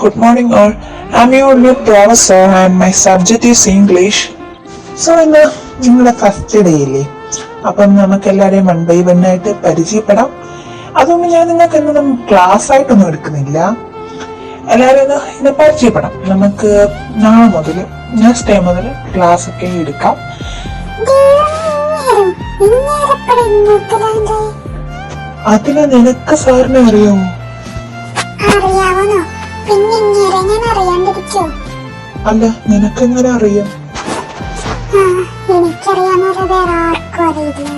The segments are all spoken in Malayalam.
Good morning all. I'm your new professor and my subject is English. So ഇന്ന് നിങ്ങളുടെ ഫസ്റ്റ് ഡേ ഇല്ലേ അപ്പം നമുക്ക് എല്ലാവരെയും വൺ ബൈ വൺ ആയിട്ട് പരിചയപ്പെടാം. അതുകൊണ്ട് ഞാൻ നിങ്ങൾക്ക് ഇന്ന് ക്ലാസ് ആയിട്ടൊന്നും എടുക്കുന്നില്ല. എല്ലാവരും ഒന്ന് ഇന്ന് പരിചയപ്പെടാം. നമുക്ക് നാളെ മുതൽ നെക്സ്റ്റ് ഡേ മുതൽ ക്ലാസ് ഒക്കെ എടുക്കാം. അതിന് നിനക്ക് സാറിനെ അറിയാമോ അറിയാവണോ പിന്നെ ഇങ്ങനെ ഞാൻ അറിയാണ്ടിരിക്കോ അല്ല നിനക്കെങ്ങനെ അറിയാം? ആ എനിക്കറിയാവുന്നവരെ വേറെ ആർക്കും അറിയില്ല.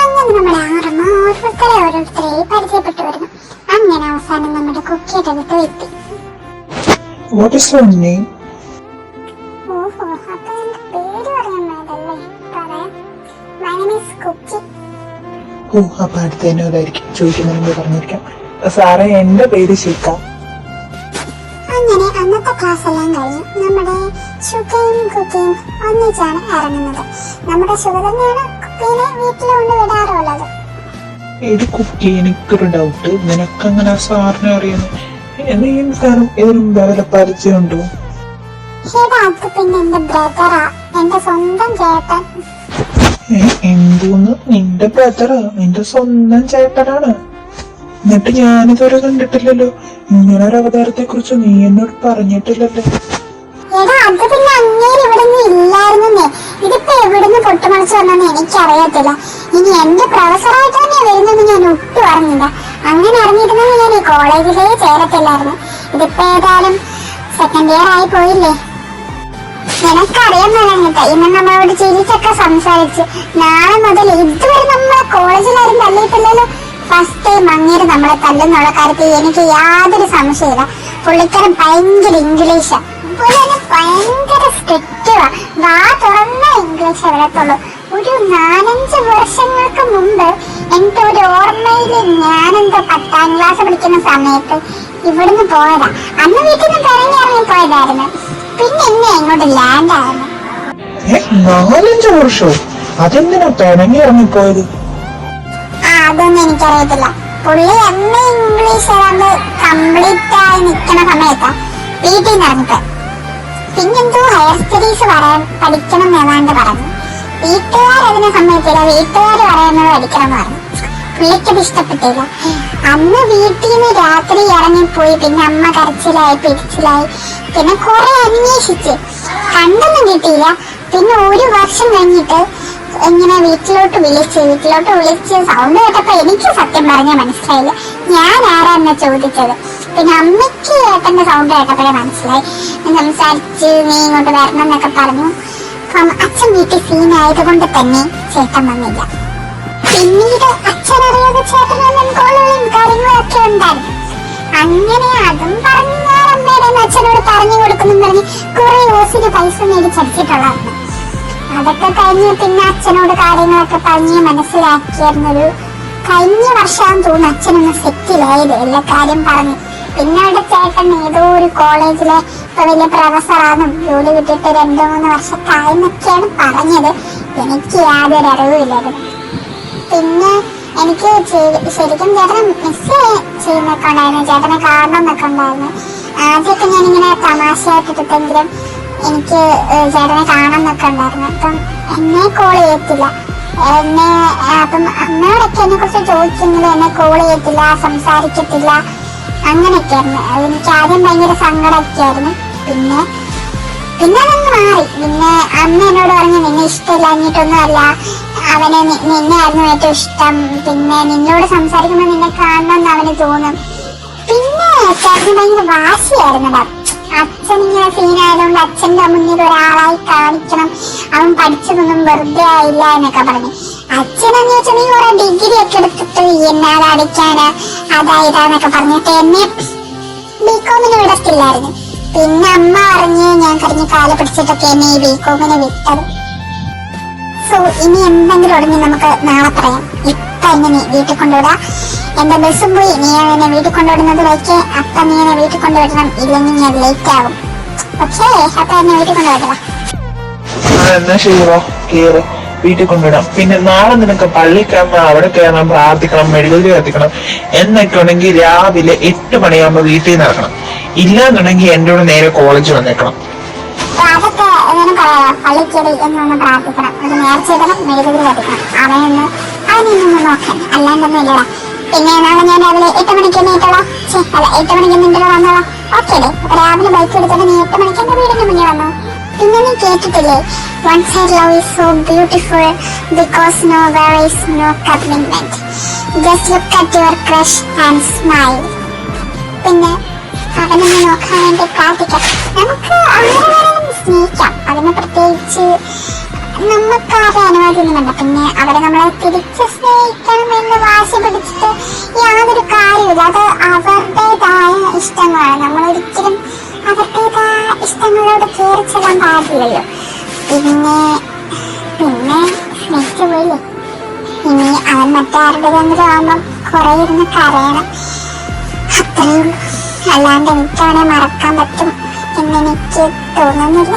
അങ്ങനെ നമ്മുടെ ആറമ്മ ഓരോരുത്തരെ ഓരോരുത്തരെ പരിചയപ്പെട്ടു വരുന്നു. അങ്ങനെ അവസാനം നമ്മുടെ കുക്കിയുടെ അടുത്ത് എത്തി. വാട്ട് ഇസ് യുവർ നെയിം ഓഹോ അപ്പൊ എന്റെ പേര് പറയാൻ വേണ്ടല്ലേ പറയാം. My name is Cookie. ഓ അപ്പൊ അടുത്ത എന്നോടായിരിക്കും ചോദിക്കുന്നതിന് മുമ്പ് പറഞ്ഞിരിക്കാം. സാറേ എന്റെ പേര് ശിക്ക അങ്ങനെ അന്നത്തെ ക്ലാസ് എല്ലാം കഴിഞ്ഞു നമ്മുടെ ശുഖയും കുക്കിയും ഒന്നിച്ചാണ് ഇറങ്ങുന്നത്. നമ്മുടെ ശുഖ തന്നെയാണ് കുക്കീനെ വീട്ടിൽ കൊണ്ട് വിടാറുള്ളത്. ഇത് കുക്കി എനിക്കൊരു ഡൗട്ട് നിനക്കങ്ങനെ സാറിനെ അറിയുന്നു? എന്തെങ്കിലും സാറും ഏതൊരു വേറെ പരിചയമുണ്ടോ? അത് പിന്നെ എന്റെ ബ്രദറാ എന്റെ സ്വന്തം ചേട്ടൻ. എന്തോന്ന്? നിന്റെ ബ്രദറാ നിന്റെ സ്വന്തം ചേട്ടനാണ്. എന്നിട്ട് ഞാനിതുവരെ കണ്ടിട്ടില്ലല്ലോ. ഇങ്ങനെ ഒരു അവതാരത്തെ കുറിച്ച് നീ എന്നോട് പറഞ്ഞിട്ടില്ലല്ലോ. ഇതിപ്പോ എവിടുന്ന് പൊട്ടുമുളച്ച് വന്നെന്ന് എനിക്കറിയത്തില്ല. ഇനി എന്റെ പ്രൊഫസറായിട്ട് തന്നെ വരുന്നെന്ന് ഞാൻ ഒട്ടും അറിഞ്ഞില്ല. അങ്ങനെ അറിഞ്ഞിരുന്നെങ്കിൽ ഞാൻ ഈ കോളേജിലേ ചേരത്തില്ലായിരുന്നു. ഇതിപ്പോ ഏതായാലും സെക്കൻഡ് ഇയർ ആയി പോയില്ലേ? നിനക്കറിയാൻ ഇന്ന് നമ്മളോട് ചിരിച്ചൊക്കെ സംസാരിച്ച് നാളെ മുതൽ ഇതുവരെ നമ്മളെ തല്ലിയിട്ടില്ലല്ലോ ഫസ്റ്റ് ടൈം അങ്ങേര് നമ്മളെ തല്ലുന്നുള്ള കാര്യത്തിൽ എനിക്ക് യാതൊരു സംശയമില്ല പുള്ളിക്കാരൻ ഭയങ്കര ഇംഗ്ലീഷാ ഭയങ്കര സ്ട്രിക്റ്റുവാ വാ തുറന്ന ഇംഗ്ലീഷ് വരത്തുള്ളൂ. ഒരു നാലഞ്ച് വർഷങ്ങൾക്ക് മുമ്പ് എനിക്ക് ഒരു ഓർമ്മയിൽ ഞാനെന്തോ പത്താം ക്ലാസ് പഠിക്കുന്ന സമയത്ത് ഇവിടുന്ന് പോയതാ. അന്ന് വീട്ടിൽ നിന്ന് കറങ്ങി പോയതായിരുന്നു. പിന്നെ എന്നെ ഇങ്ങോട്ട് ലാൻഡ് ആയിരുന്നു നാലഞ്ചു വർഷോ? അതെന്തിനാ പിണങ്ങി ഇറങ്ങിപ്പോയത്? അതൊന്നും എനിക്കറിയത്തില്ല. പുള്ളി എം എ ഇംഗ്ലീഷ് ഏതാണ്ട് കംപ്ലീറ്റ് ആയി നിൽക്കുന്ന സമയത്താ വീട്ടിൽ നിന്ന് പിന്നെ പിന്നെന്തോ ഹയർ സ്റ്റഡീസ് പറയാൻ പഠിക്കണം എന്ന് ഏതാണ്ട് പറഞ്ഞു. വീട്ടുകാർ അതിനെ സമ്മതിച്ചില്ല. വീട്ടുകാർ പറയുന്നത് പഠിക്കണം എന്ന് പറഞ്ഞു. പുള്ളിക്കത് ഇഷ്ടപ്പെട്ടില്ല. അന്ന് വീട്ടിൽ നിന്ന് രാത്രി ഇറങ്ങിപ്പോയി. പിന്നെ അമ്മ കരച്ചിലായി പിരിച്ചിലായി. പിന്നെ കുറെ അന്വേഷിച്ച്. കണ്ടൊന്നും കിട്ടിയില്ല. പിന്നെ ഒരു വർഷം കഴിഞ്ഞിട്ട് ഇങ്ങനെ വീട്ടിലോട്ട് വിളിച്ച് വീട്ടിലോട്ട് വിളിച്ച് സൗണ്ട് കേട്ടപ്പോ എനിക്ക് സത്യം പറഞ്ഞ മനസ്സിലായില്ല. ഞാൻ ആരാന്ന് ചോദിച്ചത്? പിന്നെ അമ്മയ്ക്ക് ഏട്ടന്റെ സൗണ്ട് കേട്ടപ്പോഴേ മനസ്സിലായി. സംസാരിച്ച് നീ ഇങ്ങോട്ട് വരണം എന്നൊക്കെ പറഞ്ഞു. അപ്പം അച്ഛൻ വീട്ടിൽ സീൻ ആയതുകൊണ്ട് തന്നെ ചേട്ടൻ വന്നില്ല. പിന്നീട് അച്ഛൻ അറിയാതെ ചേട്ടനും കോളുകളും കാര്യങ്ങളൊക്കെ ഉണ്ടായിരുന്നു. അങ്ങനെ അതും പറഞ്ഞു ഞാൻ അമ്മയുടെ അച്ഛനോട് പറഞ്ഞു കൊടുക്കുന്നു പറഞ്ഞ് കുറെ ഓസിന് പൈസ മേടിച്ചടിച്ചിട്ടുള്ളായിരുന്നു. അതൊക്കെ കഴിഞ്ഞ് പിന്നെ അച്ഛനോട് കാര്യങ്ങളൊക്കെ പറഞ്ഞ് മനസ്സിലാക്കിയായിരുന്നൊരു കഴിഞ്ഞ വർഷം തോന്നുന്നു അച്ഛനൊന്ന് സെറ്റിലായത്. എല്ലാ കാര്യം പറഞ്ഞു. പിന്നെ അവിടെ ചേട്ടൻ ഏതോ ഒരു കോളേജിലെ ഇപ്പൊ വലിയ പ്രൊഫസറാണെന്നും ജോലി കിട്ടിയിട്ട് രണ്ടു മൂന്ന് വർഷത്തായെന്നൊക്കെയാണ് പറഞ്ഞത്. എനിക്ക് യാതൊരു അറിവില്ലായിരുന്നു പിന്നെ എനിക്ക് ശരിക്കും ചേട്ടനെ മിസ് ചെയ്യുന്നൊക്കെ ഉണ്ടായിരുന്നു. ചേട്ടനെ കാണണം എന്നൊക്കെ ഉണ്ടായിരുന്നു. ആദ്യമൊക്കെ ഞാനിങ്ങനെ തമാശയായിട്ടിട്ടെങ്കിലും എനിക്ക് ചേട്ടനെ കാണാൻ നിൽക്കണ്ടായിരുന്നു അപ്പം എന്നെ കോൾ ചെയ്യത്തില്ല. എന്നെ അപ്പം അമ്മയോടൊക്കെ എന്നെ കുറിച്ച് ചോദിച്ചെങ്കിലും എന്നെ കോൾ ചെയ്യത്തില്ല സംസാരിക്കത്തില്ല. അങ്ങനെയൊക്കെയായിരുന്നു. ആയിരുന്നു എനിക്ക് ആദ്യം ഭയങ്കര സങ്കടമൊക്കെ ആയിരുന്നു പിന്നെ പിന്നെ അതങ്ങ് മാറി. പിന്നെ അമ്മ എന്നോട് പറഞ്ഞു നിന്നെ ഇഷ്ടമില്ല എന്നിട്ടൊന്നുമല്ല അവന് നിന്നെയായിരുന്നു ഏറ്റവും ഇഷ്ടം. പിന്നെ നിന്നോട് സംസാരിക്കുമ്പോൾ നിന്നെ കാണണമെന്ന് അവന് തോന്നും. പിന്നെ ചേട്ടന് ഭയങ്കര വാശിയായിരുന്നടാ അച്ഛൻ ഇങ്ങനെ സീനായതുകൊണ്ട് അച്ഛന്റെ മുന്നിൽ ഒരാളായി കാണിക്കണം. അവൻ പഠിച്ചതൊന്നും വെറുതെ ആയില്ല എന്നൊക്കെ പറഞ്ഞു. അച്ഛനെന്ന് വെച്ചാൽ നീ കുറെ ഡിഗ്രി ഒക്കെ എടുത്തിട്ട് എന്നാ അടിക്കാനാ? അതായതാന്നൊക്കെ പറഞ്ഞിട്ട് എന്നെ ബികോമിന് വിടത്തില്ലായിരുന്നു. പിന്നെ അമ്മ പറഞ്ഞ് ഞാൻ കഴിഞ്ഞ് കാല പിടിച്ചിട്ടൊക്കെ എന്നെ ഈ ബികോമിന് വിട്ടത്. സോ ഇനി എന്തെങ്കിലും ഉടനെ നമുക്ക് നാളെ പറയാം. ഇപ്പൊ എന്നെ വീട്ടിൽ കൊണ്ടുവിടാ. എന്റെ ബസ്സും പോയി. നീ എന്നെ വീട്ടിൽ കൊണ്ടുവിടുന്നത് വയ്ക്ക്. അപ്പ നീ എന്നെ വീട്ടിൽ കൊണ്ടുവിടണം ഇല്ലെങ്കിൽ ഞാൻ ലേറ്റ് ആകും പക്ഷേ അപ്പ എന്നെ വീട്ടിൽ കൊണ്ടുവിടണം ആ എന്നാ ശരി വാ. കേറ്. വീട്ടിൽ കൊണ്ടുവിടാം പിന്നെ നാളെ നിനക്ക് പള്ളി കയറണം അവിടെ കയറണം പ്രാർത്ഥിക്കണം മെഴുകുതിരി കത്തിക്കണം എന്നൊക്കെ ഉണ്ടെങ്കിൽ രാവിലെ എട്ട് മണിയാകുമ്പോ വീട്ടിൽ നിന്ന് ഇറങ്ങണം. ഇല്ലാന്നുണ്ടെങ്കിൽ എന്റെ കൂടെ നേരെ കോളേജ് വന്നേക്കണം. അപ്പൊ അതൊക്കെ എങ്ങനെ പറയാ? പള്ളിക്കടി എന്നൊന്ന് പ്രാർത്ഥിക്കണം. ഒരു നേർച്ചയിടണം മെഴുകുതിരി കത്തിക്കണം അവനൊന്ന് അവനൊന്നും നോക്കാൻ. അല്ലാണ്ടൊന്നും ഇല്ലടാ. പിന്നെ നാളെ ഞാൻ രാവിലെ എട്ട് മണിക്ക് തന്നെ എത്തോളാം എട്ട് മണിക്ക് നിന്റെ വന്നോളാം. ഓക്കെ രാവിലെ ബൈക്ക് എടുത്തിട്ട് നീ എട്ട് മണിക്ക് എന്റെ വീടിന്റെ മുന്നിൽ വന്നോ? പിന്നെ നീ കേട്ടിട്ടില്ലേ? One side love is so beautiful because no where no commitment just look at your crush and smile പിന്നെ അവനൊന്ന് നോക്കാൻ വേണ്ടി പ്രാർത്ഥിക്കാം. നമുക്ക് ആരെ വേണമെങ്കിലും സ്നേഹിക്കാം. അതിന് പ്രത്യേകിച്ച് നമുക്ക് ആ അനുവാദമൊന്നും വേണ്ട പിന്നെ അവരെ നമ്മളെ തിരിച്ച് സ്നേഹിക്കണം എന്ന് വാശി പിടിച്ചിട്ട് യാതൊരു കാര്യമില്ല അത് അവരുടേതായ ഇഷ്ടങ്ങളാണ്. നമ്മൾ ഒരിക്കലും അവരുടേതായ ഇഷ്ടങ്ങളോട് കയറി പാടില്ലല്ലോ. പിന്നെ പിന്നെ സ്നേഹിച്ചു പോയില്ലേ ഇനി അവൻ മറ്റാരുടേതെങ്കിലും ആകുമ്പോൾ കുറെ ഇരുന്ന് കരയണം. അത്രയും അല്ലാണ്ട് എനിക്കവനെ മറക്കാൻ പറ്റും എന്നെനിക്ക് തോന്നുന്നില്ല.